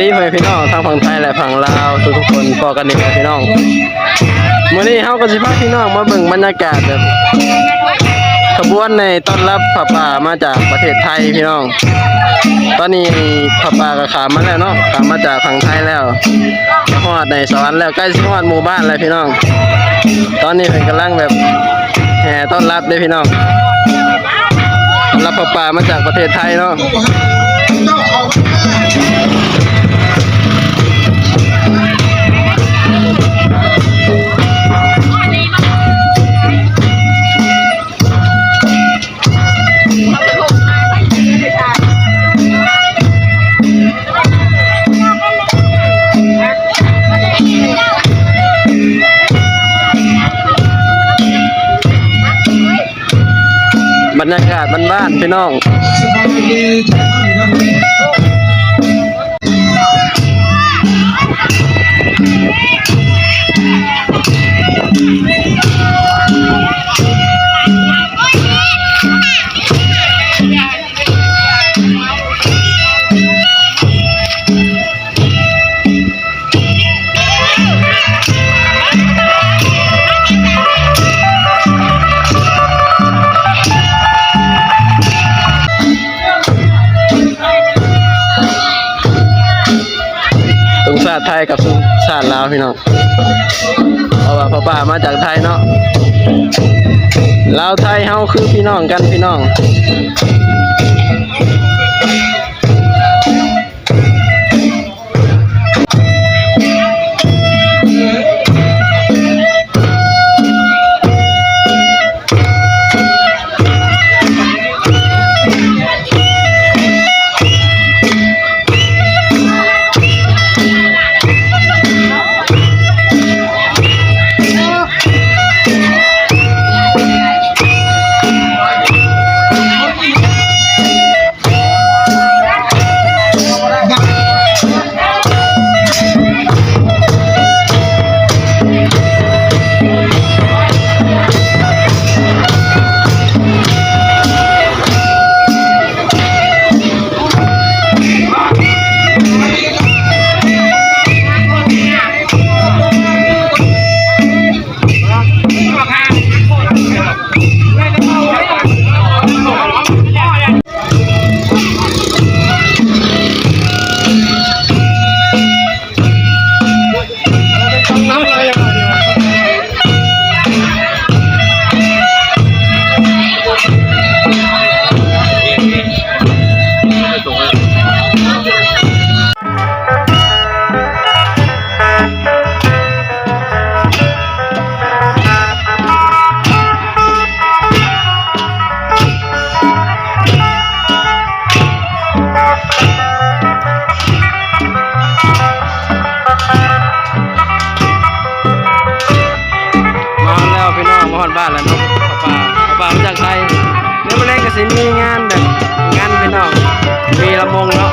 ดีพ่อแม่พี่น้องทั้งฝั่งไทยและฝั่งลาวทุกคนพอกันนี่แหละพี่น้องมื้อนี้เฮาก็สิพาพี่น้องมาเบิ่งบรรยากาศแบบขบวนในต้อนรับพระป่ามาจากประเทศไทยพี่น้อง ตอนนี้พระป่าก็ขามมาแล้วเนาะขามมาจากฝั่งไทยแล้วฮอดในสวรรค์แล้วใกล้สิฮอดหมู่บ้านแล้วพี่น้อง ตอนนี้เพิ่นกำลังแบบแห่ต้อนรับเด้พี่น้องต้อนรับพระป่ามาจากประเทศไทยเนาะ รรยากาศบ้านๆพี่น้อง สงชาติไทยกับสงชาติลาวพี่น้องเพราะว่าพ่อป้ามาจากไทยเนาะลาวไทยเฮาคือพี่น้องกันพี่น้อง พี่น้องมาฮอดบ้านแล้วเนาะป่าป้าพ่อป้ามาจากไทยเดี๋ยวมาเล่นก็สิมีงานแบบงานพี่น้องมีละมงเนาะ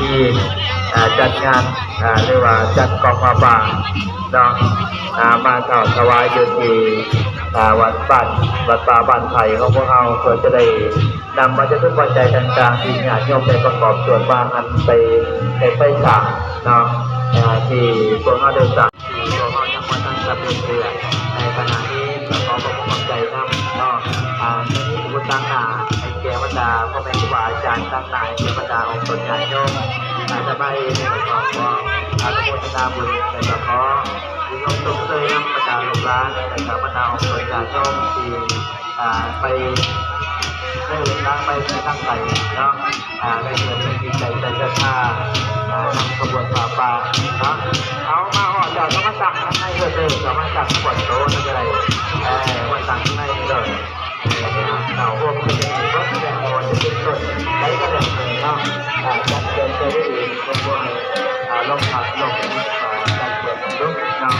สามัคคีอ่จัดงานเรียกว่าจัดกองผ้าป่าเนาะามาเท่าถวายอยู่ที่วัดบ้านวัดป่าบ้านไผ่ของพวกเราเพื่อจะได้นำมาจะทุกปัจจัยต่างๆที่ญาติโยมได้ประกอบส่วนบางอันไปไปไปสั่งเนาะที่พวกเราได้สั่งที่พวกเรายังมาตั้งกับเพื่อนๆในขณะาอาจาย์ตั้งหน้าในบรรดาองค์ตนญาติโยมอาจจะไปในประกอบก็อาจจะโฆษณาบุญในประกอบมียมตกเตยนประกาลูกหลานในกับบรรดาองค์กรจากช่องที่ไปได้ล้างไปในตั้งใจเนาะได้เงินเป็นจิตใจใจจะท่าอ่านำขบวนป่าป่าเนาะเอามาห่อจากธรรมจักรข้างในเพื่อเจอธรรมจักรขวดโตนั่นก็ได้เออวันต่างข้างในเลยเราพวกมันจ เป็นต้นใช้ก็ได้เลยเนาะอ่าจัดเดินไปได้ดีบนบนอ่าลงผักลงอ่าจัดเดินลุกนาะ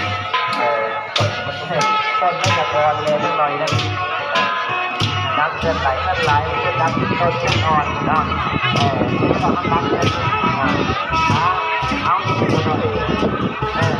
เออต้นมันแห้ต้นไม่จะอ่อนเลยนิดหน่อยนะน้ำเดินไหลนั่นไหลนน้ำที่ต้นเส้นอ่อนนะเออถ้ามันรักเลยอ่าเอาเอาที่ตัวหน่อยเออ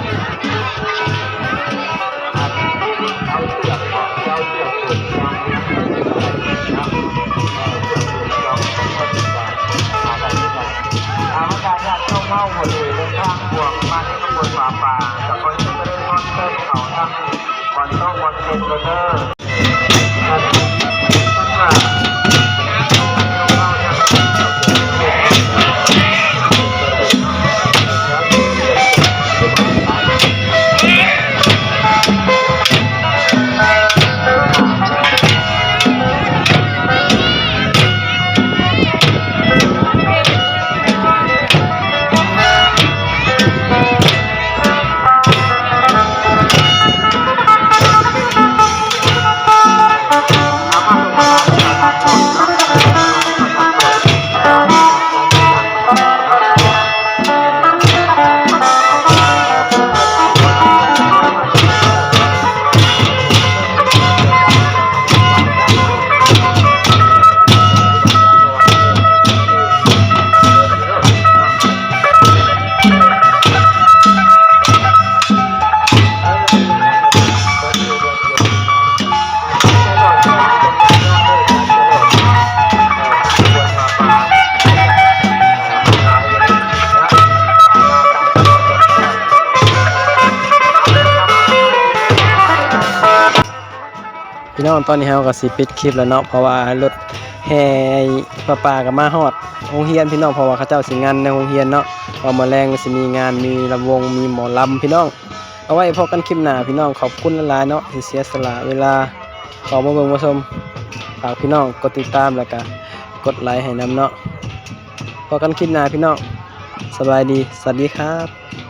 ตอนนี้เฮาก็สิปิดคลิปแล้วเนาะเพราะว่ารถแห่ประปากับมาฮอดโรงเรียนพี่น้องเพราะว่าเขาเจ้าสิงานในโรงเรียนเนาะพอมาแรงก็สิมีงานมีลำวงมีหมอลำพี่น้อง เอาไว้พบกันคลิปหน้าพี่น้องขอบคุณหลายๆเนาะที่เสียสละเวลาขอมาเบิ่งมาชมฝากพี่น้องกดติดตามแล้วก็กดไลค์ให้น้ำเนาะพบกันคลิปหน้าพี่น้องสบายดีสวัสดีครับ